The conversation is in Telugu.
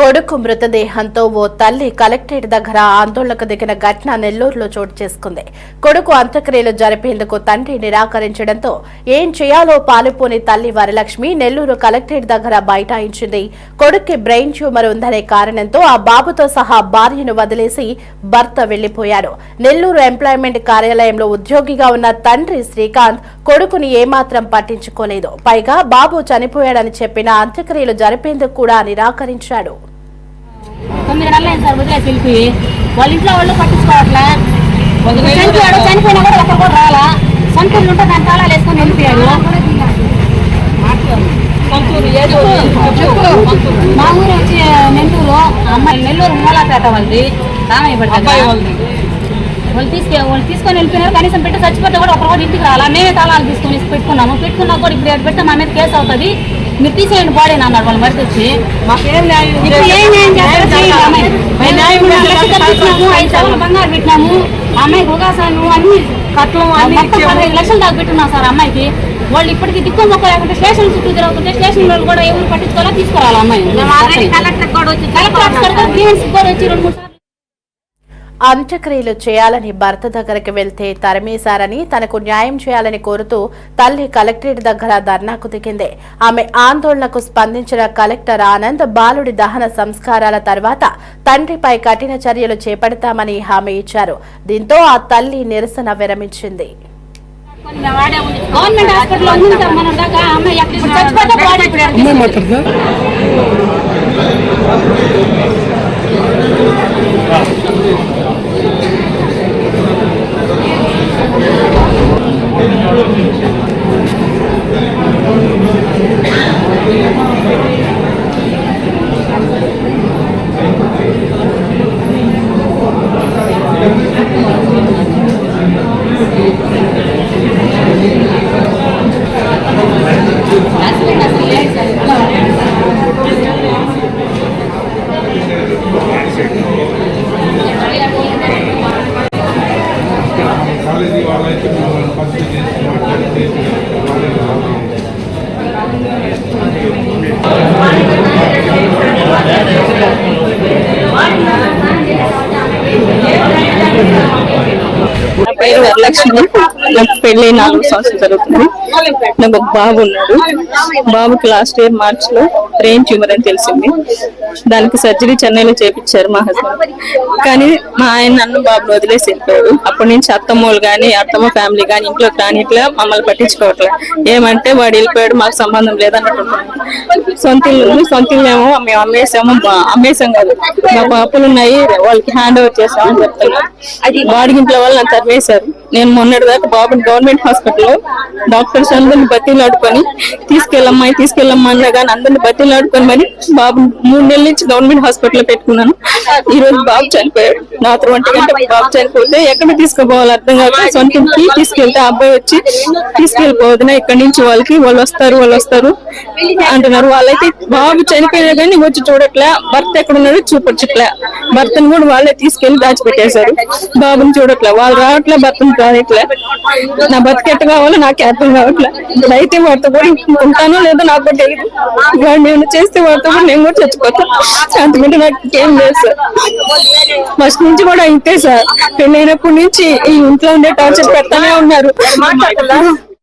కొడుకు మృతదేహంతో ఓ తల్లి కలెక్టరేట్ దగ్గర ఆందోళనకు దిగిన ఘటన నెల్లూరులో చోటు చేసుకుంది. కొడుకు అంత్యక్రియలు జరిపేందుకు తండ్రి నిరాకరించడంతో ఏం చేయాలో పాలుపోని తల్లి వరలక్ష్మి నెల్లూరు కలెక్టరేట్ దగ్గర బైఠాయించింది. కొడుక్కి బ్రెయిన్ ట్యూమర్ ఉందనే కారణంతో ఆ బాబుతో సహా భార్యను వదిలేసి భర్త వెళ్ళిపోయారు నెల్లూరు ఎంప్లాయ్మెంట్ కార్యాలయంలో ఉద్యోగిగా ఉన్న తండ్రి శ్రీకాంత్ కొడుకుని ఏమాత్రం పట్టించుకోలేదు. పైగా బాబు చనిపోయాడని చెప్పిన అంత్యక్రియలు జరిపేందుకు కూడా నిరాకరించాడు. తొమ్మిది నెలలు అయింది సార్ వదిలేసి వెళ్ళిపోయి వాళ్ళ ఇంట్లో వాళ్ళు పట్టించుకోవట్లే. చనిపోయాడు చనిపోయినా కూడా ఒక్కరు కూడా రాలా. సొంతూరు ఉంటే దాని తాళాలు వేసుకొని వెళ్ళిపోయారు మా ఊరు వచ్చి నెల్లూరు. అమ్మాయి నెల్లూరు మూలాపేట వాళ్ళది. రామయ్య పడ్డ వాళ్ళు తీసుకు వాళ్ళు తీసుకొని వెళ్ళిపోయినారు. కనీసం పెట్టి చచ్చిపోతే కూడా ఒకరు కూడా ఇంటికి రాలా. మేమే తాళాలు తీసుకొని పెట్టుకున్నాము. పెట్టుకున్నా కూడా ఇప్పుడు పెడితే మా మీద కేసు అవుతుంది. మీరు తీసేయండి బాడీ అన్నారు వాళ్ళు మరిది వచ్చి. ఐదు సవర్ల బంగారు పెట్టినాము. అమ్మాయికి ఉగాసాను అన్ని మొత్తం. పదహైదు లక్షలు దాకా పెట్టున్నాం సార్ అమ్మాయికి. వాళ్ళు ఇప్పటికి దిక్కు మొక్క లేకుంటే స్టేషన్ చుట్టూ తిరుగుతుంటే స్టేషన్ వాళ్ళు కూడా ఎవరు పట్టించుకోవాలా తీసుకురావాలి అమ్మాయి కలెక్టర్ కూడా వచ్చి కలెక్టర్ కూడా వచ్చి రెండు మూడు సార్లు అంత్యక్రియలు చేయాలని భర్త దగ్గరికి వెళ్తే తరిమేశారని తనకు న్యాయం చేయాలని కోరుతూ తల్లి కలెక్టరేట్ దగ్గర ధర్నాకు దిగింది. ఆమె ఆందోళనకు స్పందించిన కలెక్టర్ ఆనంద్ బాలుడి దహన సంస్కారాల తర్వాత తండ్రిపై కఠిన చర్యలు చేపడతామని హామీ ఇచ్చారు. దీంతో ఆ తల్లి నిరసన విరమించింది. గవర్నమెంట్ హాస్పిటల్ వాళ్ళైతే మిమ్మల్ని పరిచయం చేసి మాట్లాడితే వాళ్ళే రావాలి. నా పేరు వరలక్ష్మి. నాకు పెళ్ళి నాలుగు సంవత్సరాలు జరుగుతుంది. నాకు ఒక బాబు ఉన్నాడు. బాబుకి లాస్ట్ ఇయర్ మార్చ్లో బ్రెయిన్ ట్యూమర్ అని తెలిసింది. దానికి సర్జరీ చెన్నైలో చేపించారు మా హస్బెండ్ కానీ మా ఆయన నన్ను బాబుని వదిలేసి వెళ్ళిపోయాడు అప్పటి నుంచి అత్తమ్మలు కానీ అత్తమ్మ ఫ్యామిలీ కానీ ఇంట్లో రానిట్లా మమ్మల్ని పట్టించుకోవట్లే. ఏమంటే వాడు వెళ్ళిపోయాడు మాకు సంబంధం లేదన్నట్టు. సొంత ఇల్లు సొంత ఇల్లేమో ఏమో మేము అమ్మేసాము అమ్మేసాం కాదు. మా పాపలు ఉన్నాయి వాళ్ళకి హ్యాండ్ ఓవర్ చేస్తామని చెప్తున్నారు. వాడిగింట్లో వాళ్ళు నన్ను తరివేశారు నేను మొన్నటి దాకా బాబుని గవర్నమెంట్ హాస్పిటల్లో డాక్టర్స్ అందరిని బతీలాడుకొని తీసుకెళ్ళమ్మాయి తీసుకెళ్ళమ్మా అన్నా కానీ అందరిని బతీలాడుకొని మరి బాబు మూడు నెలల నుంచి గవర్నమెంట్ హాస్పిటల్లో పెట్టుకున్నాను. ఈ రోజు బాబు చనిపోయాడు. రాత్రి ఒంటి గంట బాబు చనిపోతే ఎక్కడ తీసుకుపోవాలి అర్థం కాక సొంత ఇంటికి తీసుకెళ్తే అబ్బాయి వచ్చి తీసుకెళ్ళిపోవద్దునా ఇక్కడి నుంచి వాళ్ళకి వాళ్ళు వస్తారు వాళ్ళు వస్తారు అంటున్నారు. వాళ్ళైతే బాబు చనిపోయినా కానీ వచ్చి చూడట్లే భర్త ఎక్కడ ఉన్నాడో చూపొచ్చట్లే. భర్తను కూడా వాళ్ళే తీసుకెళ్ళి దాచిపెట్టేశారు. బాబుని చూడట్లే. వాళ్ళు రావట్లే భర్తను కావట్లే నా బతికెట్ట కావాలో నాకు అర్థం కావట్లే. అయితే వాడితో కూడా ఉంటానో లేదో నాకు కూడా తెలియదు వాడు నేను చేస్తే వాడితో కూడా నేను కూడా చచ్చిపోతాను అంతకంటే నాకు ఇంకేం లేదు సార్. ఫస్ట్ నుంచి కూడా ఇంతే సార్. పెళ్ళైనప్పటి నుంచి ఈ ఇంట్లో ఉండే టార్చర్ పెడతానే ఉన్నారు.